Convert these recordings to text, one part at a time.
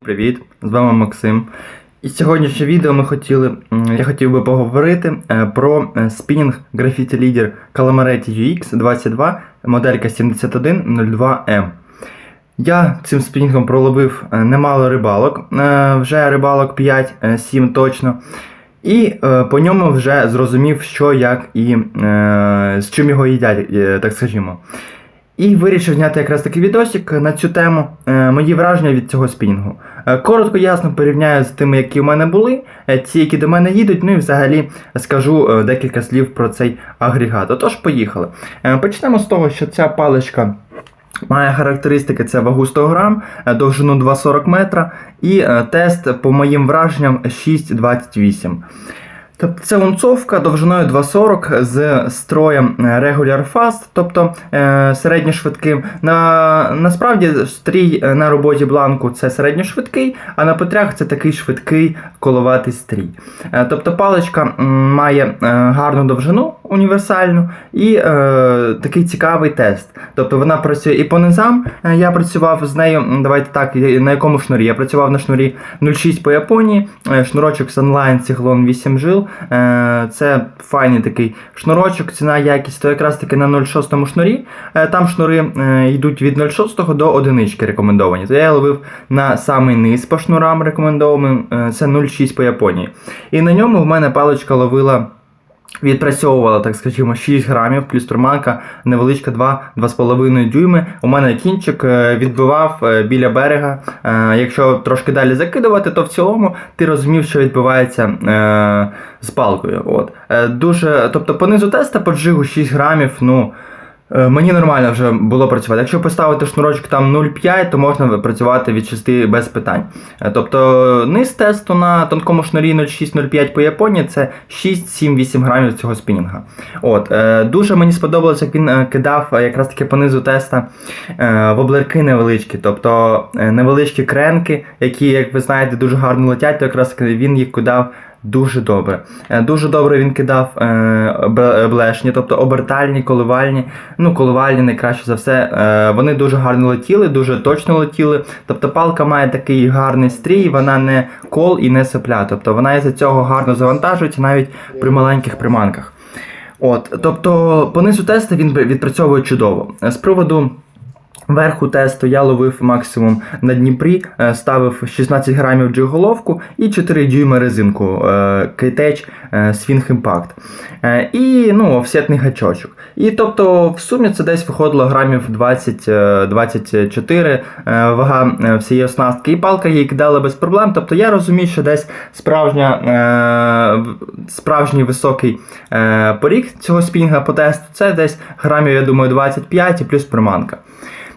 Привіт, з вами Максим. І сьогоднішнє відео ми хотіли, я хотів би поговорити е, про е, спінінг Graffiti Leader Calamaretti UX 22, моделька 7102M. Я цим спінінгом проловив е, немало рибалок, вже рибалок 5-7 точно. І по ньому вже зрозумів, що, як і з чим його їдять, так скажімо. І вирішив зняти якраз такий відосик на цю тему. е, Мої враження від цього спінінгу. Е, Коротко, ясно порівняю з тими, які у мене були, е, ті, які до мене їдуть, ну і взагалі скажу декілька слів про цей агрегат. Отож, поїхали. Почнемо з того, що ця паличка. Має характеристики це вагу 100 грам, довжину 2,40 метра і тест, по моїм враженням, 6,28. Тобто це унцовка довжиною 2,40 з строєм е, Regular Fast, тобто е, середньошвидким. На, насправді стрій е, на роботі бланку це середньошвидкий, а на петрях це такий швидкий коловатий стрій. Тобто паличка має гарну довжину універсальну і е, такий цікавий тест. Тобто вона працює і по низам. Е, Я працював з нею, давайте так, на якому шнурі? Я працював на шнурі 0,6 по Японії, е, шнурочок Sunline Cyclone 8 жил. Е, Це файний такий шнурочок, ціна якість, то якраз таки на 0,6 шнурі. Е, Там шнури е, йдуть від 0,6 до 1 рекомендовані. То я ловив на самий низ по шнурам рекомендованим, е, це 0,6 по Японії. І на ньому в мене паличка ловила. Відпрацьовувала, так скажімо, 6 грамів, плюс турманка невеличка 2-2,5 дюйми. У мене кінчик е, відбивав е, біля берега. Е, Якщо трошки далі закидувати, то в цілому ти розумів, що відбувається з палкою. От. Дуже, тобто по низу теста по джигу 6 грамів, ну. Е, Мені нормально вже було працювати. Якщо поставити шнурочок там 0,5, то можна працювати від 6 без питань. Е, Тобто низ тесту на тонкому шнурі 0,6-0,5 по Японії це 6-7-8 грамів цього спінінга. От, е, дуже мені сподобалось, як він е, кидав е, якраз таки по низу теста е, воблерки невеличкі, тобто е, невеличкі кренки, які, як ви знаєте, дуже гарно летять, то якраз він їх кидав Дуже добре. Е, Дуже добре він кидав е, блешні, тобто обертальні, коливальні. Ну, коливальні найкраще за все. Е, вони дуже гарно летіли, дуже точно летіли. Тобто палка має такий гарний стрій, вона не кол і не сопля. Тобто вона із-за цього гарно завантажується навіть при маленьких приманках. От, тобто, по низу тесту він відпрацьовує чудово. З приводу. Верху тесту я ловив максимум на Дніпрі, е, ставив 16 грамів джиголовку і 4 дюйми резинку K-Tech е, Swing Impact. Е, І ну, офсетний гачочок. І тобто в сумі це десь виходило грамів 20, е, 24 е, вага всієї оснастки. І палка її кидала без проблем. Тобто я розумію, що десь справжня, справжній високий поріг цього спінга по тесту це десь грамів, я думаю, 25 і плюс приманка.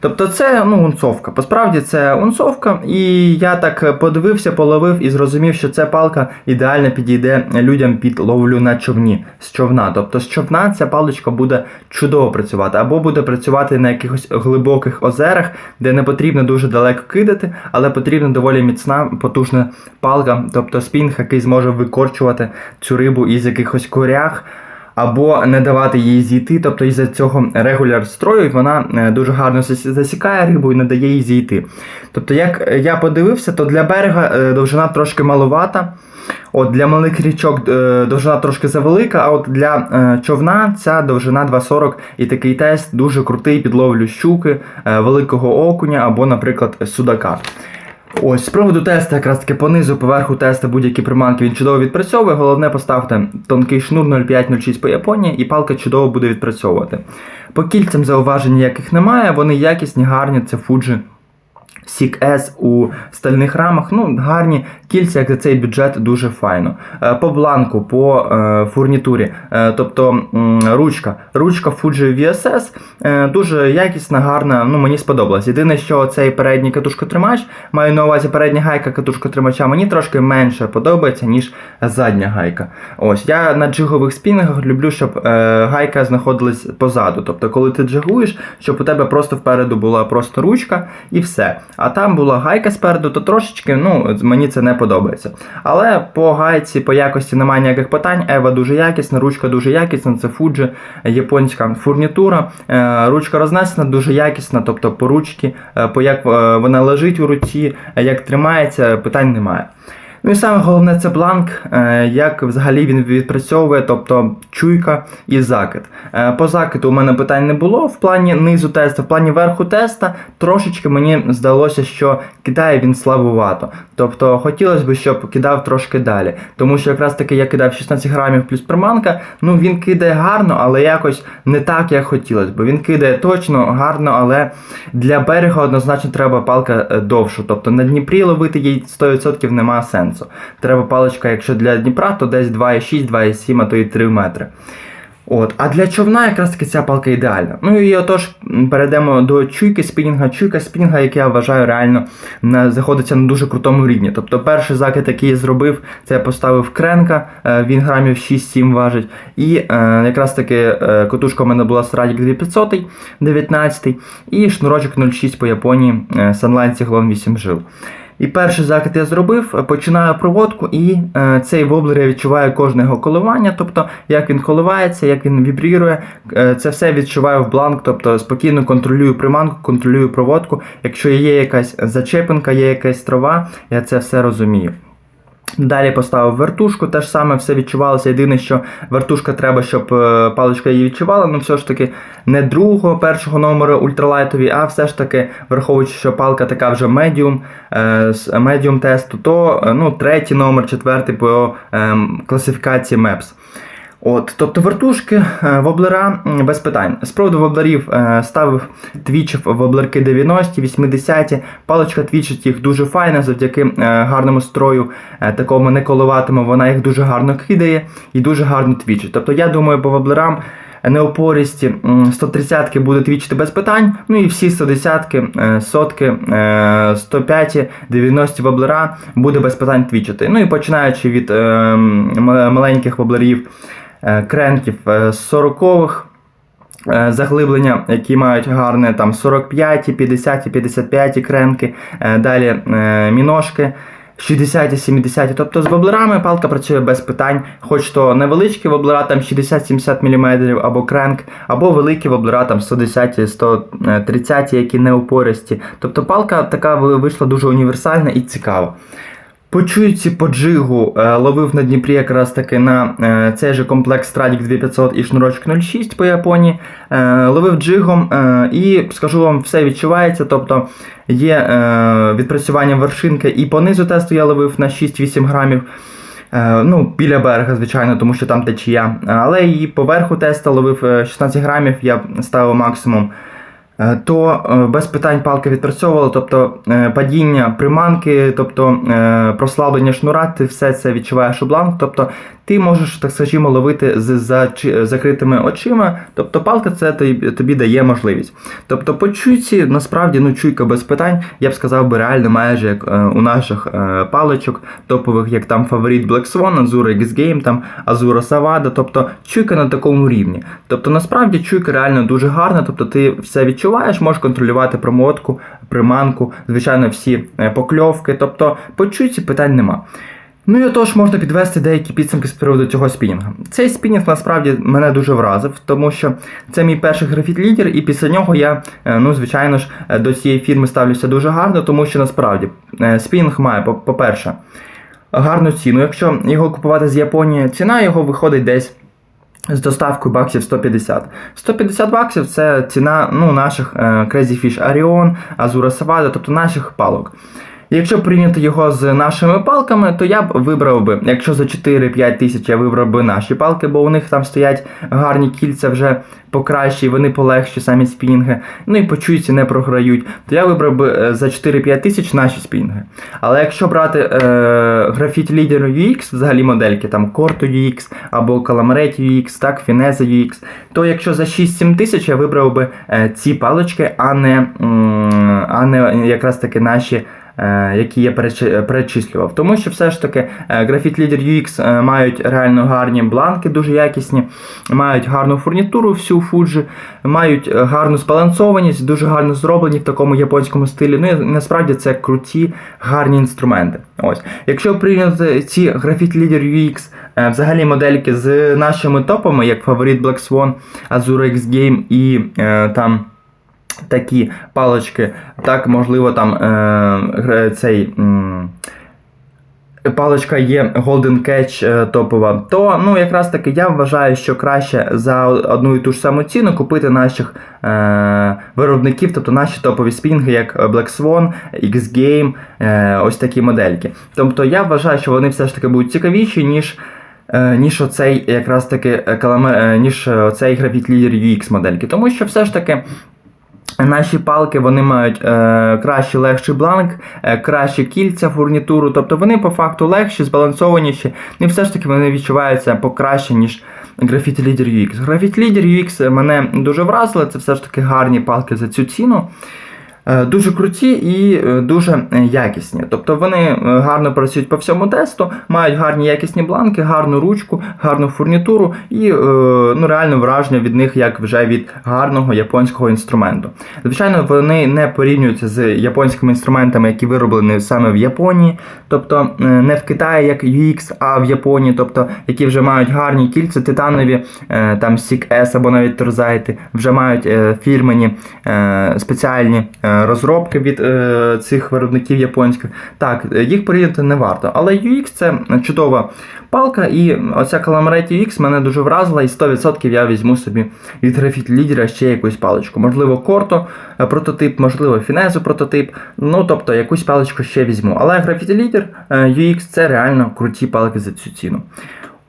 Тобто це ну, унцовка. Посправді це унцовка, і я так подивився, половив і зрозумів, що ця палка ідеально підійде людям під ловлю на човні з човна. Тобто з човна ця паличка буде чудово працювати, або буде працювати на якихось глибоких озерах, де не потрібно дуже далеко кидати, але потрібна доволі міцна, потужна палка, тобто спінг, який зможе викорчувати цю рибу із якихось корях або не давати їй зійти. Тобто із-за цього регуляр строю вона е, дуже гарно засікає рибу і не дає їй зійти. Тобто, як я подивився, то для берега е, довжина трошки маловата. От Для малих річок е, довжина трошки завелика, а от для е, човна ця довжина 2,40 і такий тест дуже крутий під ловлю щуки, е, великого окуня або, наприклад, судака. Ось, з приводу тесту, якраз таки понизу, поверху тесту будь-які приманки він чудово відпрацьовує. Головне поставте тонкий шнур 0,5-0,6 по Японії, і палка чудово буде відпрацьовувати. По кільцям зауважень ніяких немає, вони якісні, гарні, це Fuji. Сік S у стальних рамах, ну, гарні кільця, як за цей бюджет, дуже файно. Е, По бланку, по е, фурнітурі, е, тобто ручка. Ручка Fuji VSS дуже якісна, гарна, ну мені сподобалась. Єдине, що цей передній катушкотримач, маю на увазі передня гайка катушкотримача, мені трошки менше подобається, ніж задня гайка. Ось, я на джигових спінгах люблю, щоб гайка знаходилась позаду. Тобто, коли ти джигуєш, щоб у тебе просто впереду була просто ручка і все. А там була гайка спереду, то трошечки ну, мені це не подобається. Але по гайці, по якості немає ніяких питань. Ева дуже якісна, ручка дуже якісна, це Fuji, японська фурнітура. Е, Ручка рознесена, дуже якісна, тобто по ручці, е, по як е, вона лежить у руці, як тримається, питань немає. Ну і саме головне це бланк, е, як взагалі він відпрацьовує, тобто чуйка і закид. Е, По закиду у мене питань не було в плані низу теста, в плані верху теста трошечки мені здалося, що кидає він слабувато. Тобто хотілося б, щоб кидав трошки далі. Тому що якраз таки я кидав 16 грамів плюс приманка, ну він кидає гарно, але якось не так, як хотілося б. Він кидає точно, гарно, але для берега однозначно треба палка е, довша. Тобто на Дніпрі ловити їй 100% немає сенсу. Треба паличка, якщо для Дніпра, то десь 2,6, 2,7, а то і 3 метри. От. А для човна якраз таки ця палка ідеальна. Ну і отож перейдемо до чуйки спінінга. Чуйка спінінга, як я вважаю, реально на, знаходиться на дуже крутому рівні.Тобто перший закид, який я зробив, це я поставив кренка, е, він грамів 6-7 важить. І е, якраз таки е, котушка у мене була Stradик 2500, 19 і шнурочок 0,6 по Японії Sunline Cyclone 8 жил. І перший закид я зробив, починаю проводку, і е, цей воблер я відчуваю кожне його коливання, тобто як він коливається, як він вібрірує. Е, це все відчуваю в бланк, тобто спокійно контролюю приманку, контролюю проводку. Якщо є якась зачепинка, є якась трава, я це все розумію. Далі поставив вертушку, те ж саме все відчувалося. Єдине, що вертушка треба, щоб е, паличка її відчувала, ну все ж таки не другого, першого номеру ультралайтові, а все ж таки, враховуючи, що палка така вже медіум, е, з медіум тесту, то е, ну, третій номер, четвертий по е, класифікації MEPS. От, тобто вертушки, е, воблера без питань. З приводу воблерів е, ставив твічів воблерки 90, 80, паличка твічить їх дуже файно, завдяки е, гарному строю, такому не коливатиму, вона їх дуже гарно кидає і дуже гарно твічить. Тобто я думаю, по воблерам неопорісті 130-ки буде твічити без питань, ну і всі 110-ки, е, сотки, е, 105, 90 воблера буде без питань твічити. Ну і починаючи від е, маленьких воблерів, кренків е, 40-х, е, заглиблення, які мають гарне там 45, 50, 55 кренки, е, далі е, міношки. 60, 70, тобто з воблерами палка працює без питань, хоч то невеличкі воблера, там 60-70 мм або кренк, або великі воблера, там 110, 130, які не упористі. Тобто палка така вийшла дуже універсальна і цікава. По чуйці, по джигу е, ловив на Дніпрі якраз таки на е, цей же комплекс Stradix 2500 і шнурочок 06 по Японії. Е, ловив джигом і скажу вам, все відчувається. Тобто є відпрацювання вершинки і по низу тесту я ловив на 6-8 грамів. Ну, біля берега, звичайно, тому що там течія. Але і по верху теста ловив е, 16 грамів, я ставив максимум. Е, То е, без питань палка відпрацьовувала, тобто е, падіння приманки, тобто прослаблення шнура, ти все це відчуваєш у бланк. Тобто ти можеш, так скажімо, ловити з закритими очима. Тобто палка це тобі, дає можливість. Тобто по чуйці, насправді, ну чуйка без питань, я б сказав би реально майже як у наших паличок топових, як там фаворит Black Swan, Azura X Game, там Azura Savada, тобто чуйка на такому рівні. Тобто насправді чуйка реально дуже гарна, тобто ти все відчуваєш, можеш контролювати промотку, приманку, звичайно, всі е, покльовки, тобто по питань нема. Ну і отож можна підвести деякі підсумки з приводу цього спінінга. Цей спінінг насправді мене дуже вразив, тому що це мій перший графіт-лідер, і після нього я, е, ну звичайно ж, е, до цієї фірми ставлюся дуже гарно, тому що насправді спінінг має, по-перше, гарну ціну. Якщо його купувати з Японії, ціна його виходить десь. З доставкою баксів 150. 150 баксів це ціна ну, наших е, Crazy Fish Arion, Azura Savada, тобто наших палок. Якщо прийняти його з нашими палками, то я б вибрав би, якщо за 4-5 тисяч я вибрав би наші палки, бо у них там стоять гарні кільця вже покращі, вони полегші, самі спінінги, ну і по чуйці не програють, то я вибрав би е, за 4-5 тисяч наші спінінги. Але якщо брати е, графіт UX, взагалі модельки, там Corto UX або Calamret UX, так, Finesse UX, то якщо за 6-7 тисяч я вибрав би е, ці палички, а не, м, а не якраз таки наші які я перечислював. Тому що все ж таки е, Graphite Leader UX е, мають реально гарні бланки, дуже якісні, мають гарну фурнітуру всю Fuji, мають е, гарну збалансованість, дуже гарно зроблені в такому японському стилі. Ну і насправді це круті, гарні інструменти. Ось. Якщо прийняти ці Graphite Leader UX е, взагалі модельки з нашими топами, як фаворит Black Swan, Azure X Game і е, там такі палочки, так, можливо, там е, цей. м, Паличка є Golden Catch е, топова, то ну якраз таки я вважаю, що краще за одну і ту ж саму ціну купити наших е, виробників, тобто наші топові спінги, як Black Swan, X-Game, е, ось такі модельки. Тобто я вважаю, що вони все ж таки будуть цікавіші, ніж. е, Ніж оцей якраз таки е, каламе, е, ніж оцей Graphite Leader UX модельки. Тому що все ж таки Наші палки вони мають е, кращий легший бланк, е, краще кільця, фурнітуру, тобто вони по факту легші, збалансованіші, і все ж таки вони відчуваються покраще, ніж Graffiti Leader UX. Graffiti Leader UX мене дуже вразило, це все ж таки гарні палки за цю ціну. Е, Дуже круті і е, дуже якісні. Тобто вони е, гарно працюють по всьому тесту, мають гарні якісні бланки, гарну ручку, гарну фурнітуру і ну, реально враження від них як вже від гарного японського інструменту. Звичайно, вони не порівнюються з японськими інструментами, які вироблені саме в Японії, тобто не в Китаї як UX, а в Японії, тобто які вже мають гарні кільця титанові, там Sik S або навіть торзайти, вже мають фірмені спеціальні розробки від е, цих виробників японських. Так, їх порівняти не варто. Але UX це чудова палка, і оця Calamari UX мене дуже вразила, і 100% я візьму собі від Graphite лідера ще якусь паличку. Можливо, Корто е, прототип, можливо, Фінезу прототип. Ну тобто якусь паличку ще візьму. Але Leader е, UX це реально круті палки за цю ціну.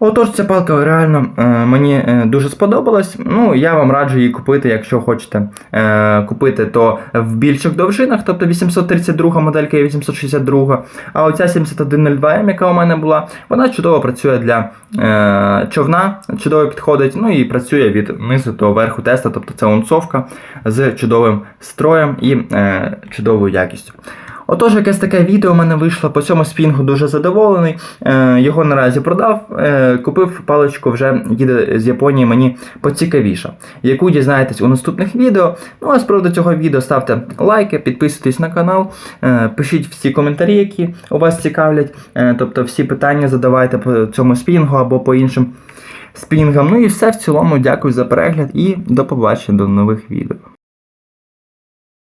Отож, ця палка реально е, мені е, дуже сподобалась. Ну, я вам раджу її купити, якщо хочете е, купити, то в більших довжинах, тобто 832 моделька і 862. А оця 7102M, яка у мене була, вона чудово працює для човна, чудово підходить, ну і працює від низу до верху теста, тобто це унцовка з чудовим строєм і чудовою якістю. Отож, якесь таке відео у мене вийшло по цьому спінгу дуже задоволений. Е, його наразі продав. Е, купив паличку, вже їде з Японії мені поцікавіша, яку дізнаєтесь у наступних відео. Ну а з приводу цього відео ставте лайки, підписуйтесь на канал, е, пишіть всі коментарі, які у вас цікавлять. Тобто всі питання задавайте по цьому спінгу або по іншим спінгам. Ну і все в цілому. Дякую за перегляд і до побачення до нових відео.